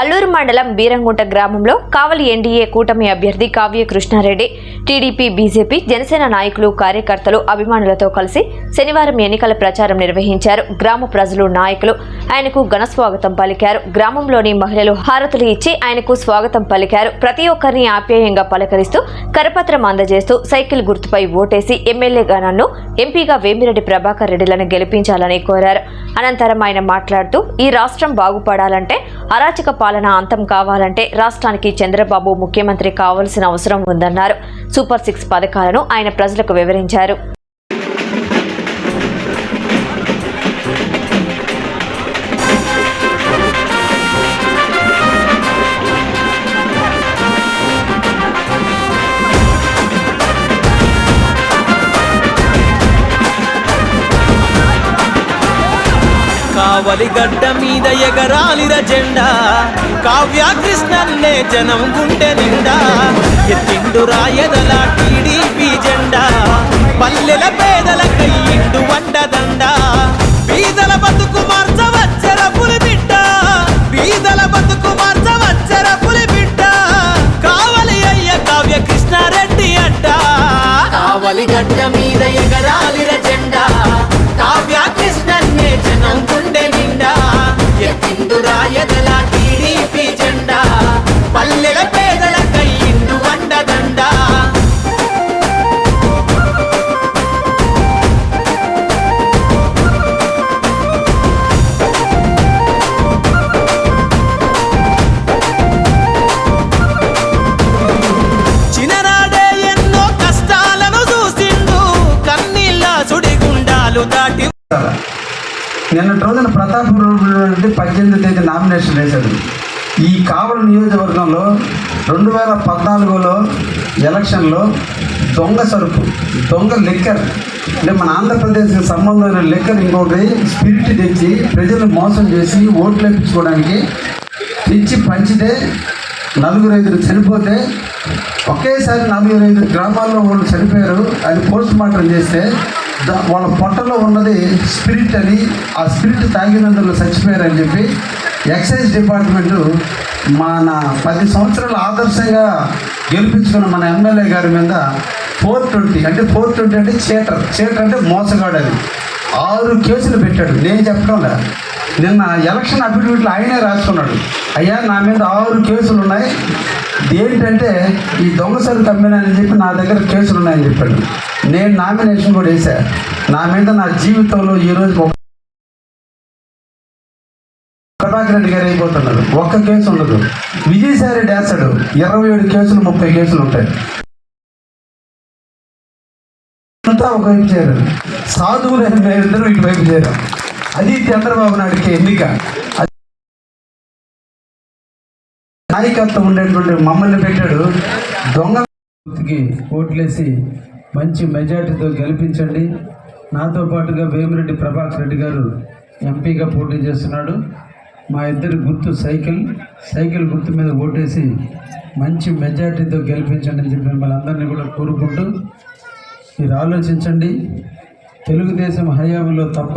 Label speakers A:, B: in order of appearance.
A: అల్లూరు మండలం బీరంగుంట గ్రామంలో కావలి ఎన్డీఏ కూటమి అభ్యర్థి కావ్య కృష్ణారెడ్డి టీడీపీ బీజేపీ జనసేన నాయకులు కార్యకర్తలు అభిమానులతో కలిసి శనివారం ఎన్నికల ప్రచారం నిర్వహించారు. గ్రామ ప్రజలు నాయకులు ఆయనకు ఘన స్వాగతం పలికారు. గ్రామంలోని మహిళలు హారతులు ఇచ్చి ఆయనకు స్వాగతం పలికారు. ప్రతి ఒక్కరిని ఆప్యాయంగా పలకరిస్తూ కరపత్రం అందజేస్తూ సైకిల్ గుర్తుపై ఓటేసి ఎమ్మెల్యేగా నన్ను ఎంపీగా వేమిరెడ్డి ప్రభాకర్ రెడ్డిలను గెలిపించాలని కోరారు. అనంతరం ఆయన మాట్లాడుతూ ఈ రాష్ట్రం బాగుపడాలంటే అరాచక పాలన అంతం కావాలంటే రాష్ట్రానికి చంద్రబాబు ముఖ్యమంత్రి కావాల్సిన అవసరం ఉందన్నారు. సూపర్ సిక్స్ పథకాలను ఆయన ప్రజలకు వివరించారు.
B: కావలి గడ్డ మీద ఎగరాలిర జెండా. కావ్య కృష్ణన్నే జనం గుండె నిండా. ఎత్తిండు రాయదల టీడీపీ జెండా. సుడిగుండాలు దాటి
C: నిన్నటి రోజున ప్రతాప్ నుండి పద్దెనిమిది తేదీ నామినేషన్ వేశాడు. ఈ కావలి నియోజకవర్గంలో రెండు వేల పద్నాలుగులో ఎలక్షన్లో దొంగ సరుకు దొంగ లిక్కర్ అంటే మన ఆంధ్రప్రదేశ్కి సంబంధమైన లిక్కర్ ఇంకోటి స్పిరిట్ తెచ్చి ప్రజలు మోసం చేసి ఓట్లు వేయించుకోవడానికి తెచ్చి పంచితే నలుగురు ఐదుగురు చనిపోతే ఒకేసారి నలుగురు ఐదు గ్రామాల్లో వాళ్ళు చనిపోయారు. అది పోస్ట్ మార్టం చేస్తే దా- వాళ్ళ పొట్టలో ఉన్నది స్పిరిట్ అని ఆ స్పిరిట్ తాగినందులో చచ్చిపోయారని చెప్పి ఎక్సైజ్ డిపార్ట్మెంట్ మన పది సంవత్సరాల ఆదర్శంగా గెలిపించుకున్న మన ఎమ్మెల్యే గారి మీద ఫోర్ ట్వంటీ అంటే ఫోర్ ట్వంటీ అంటే చీటర్ చీటర్ అంటే మోసగాడు ఆరు కేసులు పెట్టాడు. నేను చెప్పడం లేదు. నిన్న ఎలక్షన్ అఫిడవిట్లు ఆయనే రాసుకున్నాడు. అయ్యా నా మీద ఆరు కేసులు ఉన్నాయి ఏంటంటే ఈ దొంగసరి తమ్మినని చెప్పి నా దగ్గర కేసులు ఉన్నాయని చెప్పాడు. నేను నామినేషన్ కూడా వేశా. నా మీద నా జీవితంలో ఈరోజు ప్రభాకర్ రెడ్డి గారు అయిపోతున్నారు. ఒక్క కేసు ఉండదు. విజయసాయి రెడ్డి వేస్తాడు. ఇరవై ఏడు కేసులు ముప్పై కేసులు ఉంటాయి. అంతా ఒకవైపు చేరారు. సాధువులు మేమిద్దరం ఇటువైపు చేరాం అది చంద్రబాబు నాయుడికి ఎన్నిక. నాయకత్వం ఉండేటువంటి మమ్మల్ని పెట్టాడు. దొంగ ఓట్లేసి మంచి మెజార్టీతో గెలిపించండి. నాతో పాటుగా వేమిరెడ్డి ప్రభాకర్ రెడ్డి గారు ఎంపీగా పోటీ చేస్తున్నాడు. మా ఇద్దరి గుర్తు సైకిల్ సైకిల్ గుర్తు మీద ఓటేసి మంచి మెజార్టీతో గెలిపించండి అని చెప్పి మిమ్మల్ని అందరినీ కూడా కోరుకుంటూ మీరు ఆలోచించండి. తెలుగుదేశం హయాంలో తప్ప